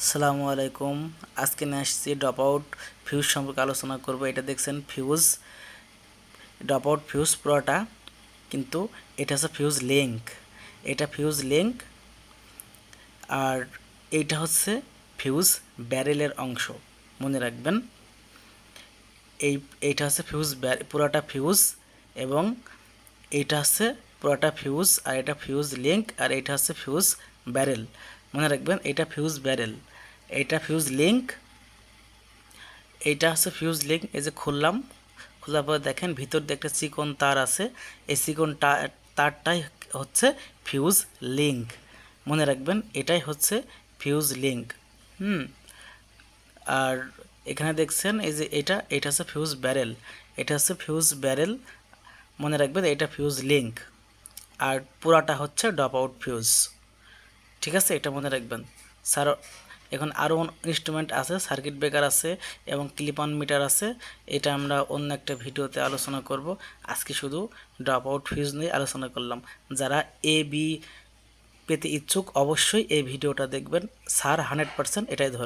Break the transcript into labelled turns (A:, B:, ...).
A: আসসালামু আলাইকুম। আজকে নিয়ে আসছি ড্রপ আউট ফিউজ সম্পর্কে আলোচনা করব। এটা দেখছেন ফিউজ ড্রপ আউট ফিউজ পুরোটা, কিন্তু এটা হচ্ছে ফিউজ লিঙ্ক এটা ফিউজ লিঙ্ক আর এইটা হচ্ছে ফিউজ ব্যারেলের অংশ। মনে রাখবেন, এই, এইটা হচ্ছে ফিউজ পুরোটা ফিউজ এবং এইটা হচ্ছে পুরোটা ফিউজ আর এটা ফিউজ লিঙ্ক আর এটা হচ্ছে ফিউজ ব্যারেল মনে রাখবেন, এটা ফিউজ ব্যারেল এটা ফিউজ লিঙ্ক এইটা হচ্ছে ফিউজ লিঙ্ক এই যে খুললাম, খোলার পর দেখেন ভিতর দিয়ে একটা চিকন তার আছে, এই চিকন তারটাই হচ্ছে ফিউজ লিঙ্ক মনে রাখবেন, এটাই হচ্ছে ফিউজ লিঙ্ক হুম, আর এখানে দেখছেন, এই যে এটা এটা হচ্ছে ফিউজ ব্যারেল এটা হচ্ছে ফিউজ ব্যারেল মনে রাখবেন, এটা ফিউজ লিঙ্ক আর পুরাটা হচ্ছে ড্রপ আউট ফিউজ ঠিক আছে? এটা মনে রাখবেন। স্যার, এখন আরও ইনস্ট্রুমেন্ট আছে সার্কিট ব্রেকার আছে এবং ক্লিপ অন মিটার আছে। এটা আমরা অন্য একটা ভিডিওতে আলোচনা করব। আজকে শুধু ড্রপ আউট ফিউজ নিয়ে আলোচনা করলাম। যারা এ বি পেতে ইচ্ছুক অবশ্যই এই ভিডিওটা দেখবেন। স্যার হান্ড্রেড পারসেন্ট এটাই ধরে